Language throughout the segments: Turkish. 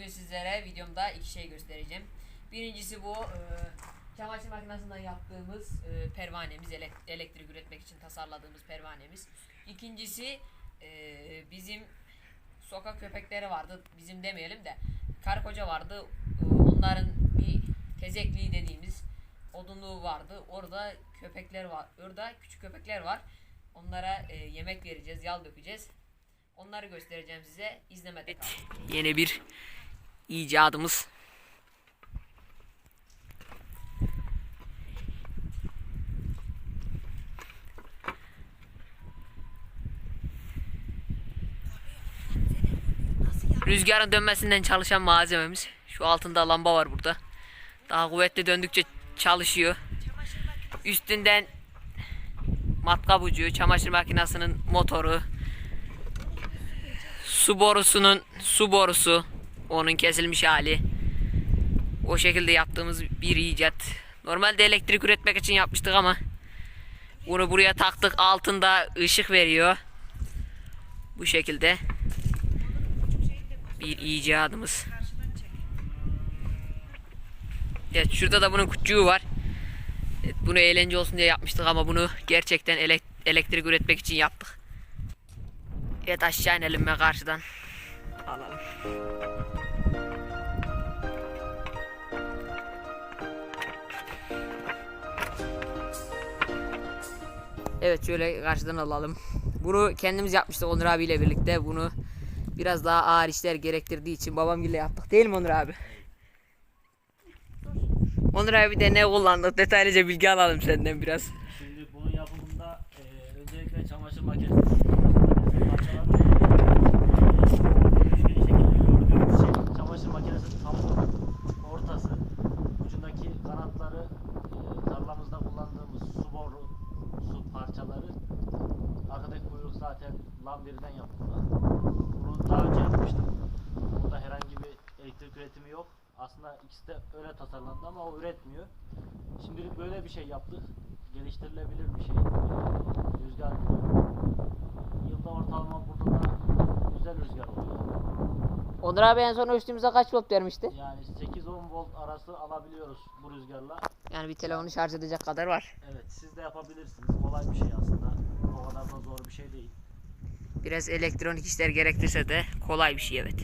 bugün sizlere videomda iki şey göstereceğim. Birincisi bu e, çamaşır makinesinden yaptığımız e, pervanemiz, elek- elektrik üretmek için tasarladığımız pervanemiz. İkincisi e, bizim sokak köpekleri vardı. Bizim demeyelim de karı koca vardı. E, onların bir tezekliği dediğimiz odunluğu vardı. Orada köpekler var. Orada küçük köpekler var. Onlara e, yemek vereceğiz, yal dökeceğiz. Onları göstereceğim size. İzlemede kalın. Yeni bir icadımız. Rüzgarın dönmesinden çalışan malzememiz. Şu altında lamba var burada. Daha kuvvetli döndükçe çalışıyor. Üstünden matkap ucu, çamaşır makinesinin motoru, su borusunun su borusu, onun kesilmiş hali. O şekilde yaptığımız bir icat. Normalde elektrik üretmek için yapmıştık ama bunu buraya taktık. Altında ışık veriyor. Bu şekilde bir icadımız. Evet şurada da bunun küçüğü var. Evet, bunu eğlence olsun diye yapmıştık ama bunu gerçekten elek- elektrik üretmek için yaptık. Evet aşağı inelim ve karşıdan alalım. Evet şöyle karşıdan alalım. Bunu kendimiz yapmıştık Onur abiyle birlikte. Bunu biraz daha ağır işler gerektirdiği için babamgille yaptık. Değil mi Onur abi? Onur abi de ne kullandık detaylıca bilgi alalım senden biraz. Şimdi bunun yapımında e, öncelikle çamaşır makinesi gördüğümüz şey çamaşır makinesinin tam Yapmıştım. Burada herhangi bir elektrik üretimi yok. Aslında ikisi de öyle tasarlandı ama o üretmiyor. Şimdilik böyle bir şey yaptık. Geliştirilebilir bir şey. Rüzgar. Yılda ortalama burada da güzel rüzgar oluyor. Onur abi en son ölçtüğümüzde kaç volt vermişti? Yani 8-10 volt arası alabiliyoruz bu rüzgarla. Yani bir telefonu şarj edecek kadar var. Evet siz de yapabilirsiniz. Kolay bir şey aslında. O kadar da zor bir şey değil. Biraz elektronik işler gerektirse de kolay bir şey evet.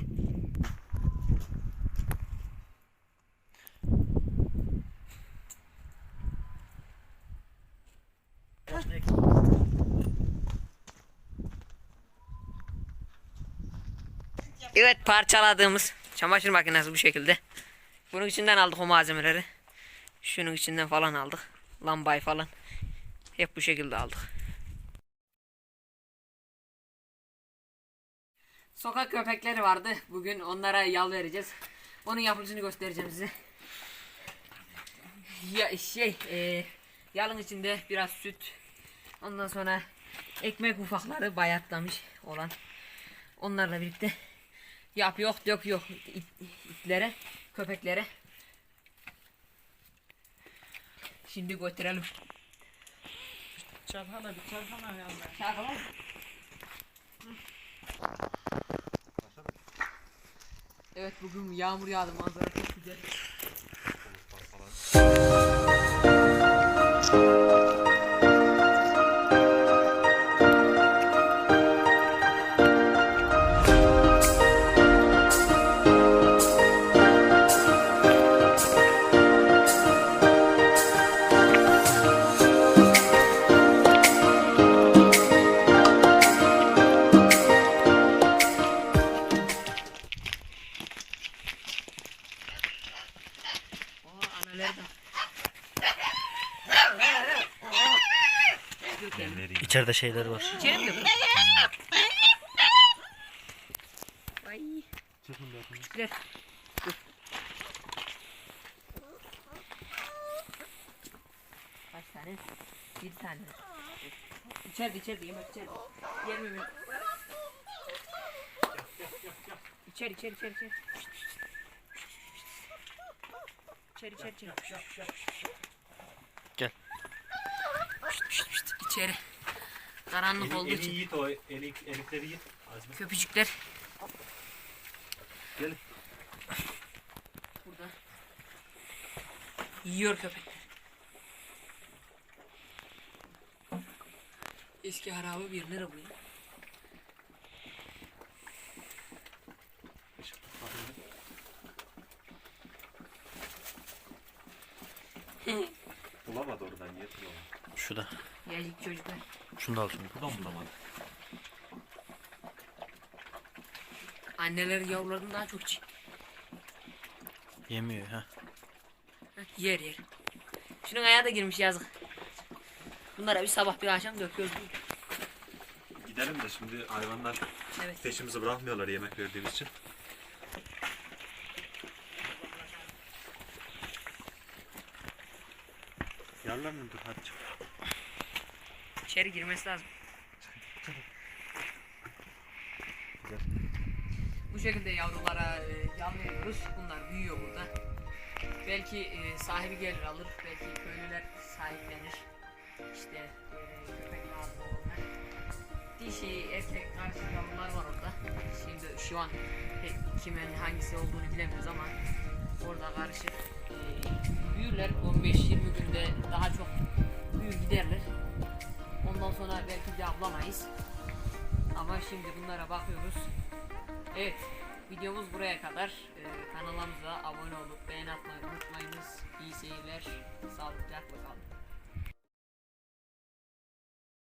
Evet parçaladığımız çamaşır makinesi bu şekilde. Bunun içinden aldık o malzemeleri. Şunun içinden falan aldık. Lambayı falan. Hep bu şekilde aldık. Sokak köpekleri vardı. Bugün onlara yal vereceğiz. Onun yapılışını göstereceğim size. Ya şey, e, yalın içinde biraz süt. Ondan sonra ekmek ufakları bayatlamış olan. Onlarla birlikte yap yok dök yok it, itlere, köpeklere. Şimdi götürelim. Çalhana bir çalhana yanına. Çakalım. Evet bugün yağmur yağdı manzara çok güzel. Dökelim. İçeride şeyler var. İçeri mi dökelim? Ay. Ver. Dur. Kaç tane? Bir tane. İçeride içeride yemek içeride. Yer mi ben? İçeri içeri içeri içeri. İçeri içeri içeri. İçeri. Karanlık olduğu için yit o elik, elikleri yit. Azmi. köpücükler. Gel. burada. Yiyor köpekler. Eski harabe bir nere bu ya? Bulamadı oradan niye bulamadı? Yazık çocuklar. Şunu da al şunu. Buradan bulamadı. Anneler yavrularını daha çok çi- Yemiyor ha. Heh, yer yer. Şunun ayağı da girmiş yazık. Bunlara bir sabah bir akşam döküyoruz. Gidelim de şimdi hayvanlar Evet. peşimizi bırakmıyorlar yemek verdiğimiz için. Yarlarını dur hadi çık. İçeri girmesi lazım. Bu şekilde yavrulara e, yam. Bunlar büyüyor burada. Belki e, sahibi gelir alır. Belki köylüler sahiplenir. İşte e, köpek lazım olanlar. Dişi, erkek karışık yavrular var orada. Şimdi şu an pek kimin hangisi olduğunu bilemiyoruz ama orada karışık e, büyürler. 15-20 günde daha çok büyür giderler. Ondan sonra belki de avlamayız. Ama şimdi bunlara bakıyoruz. Evet, videomuz buraya kadar. Ee, kanalımıza abone olup beğen atmayı unutmayınız. İyi seyirler, sağlıcakla kalın.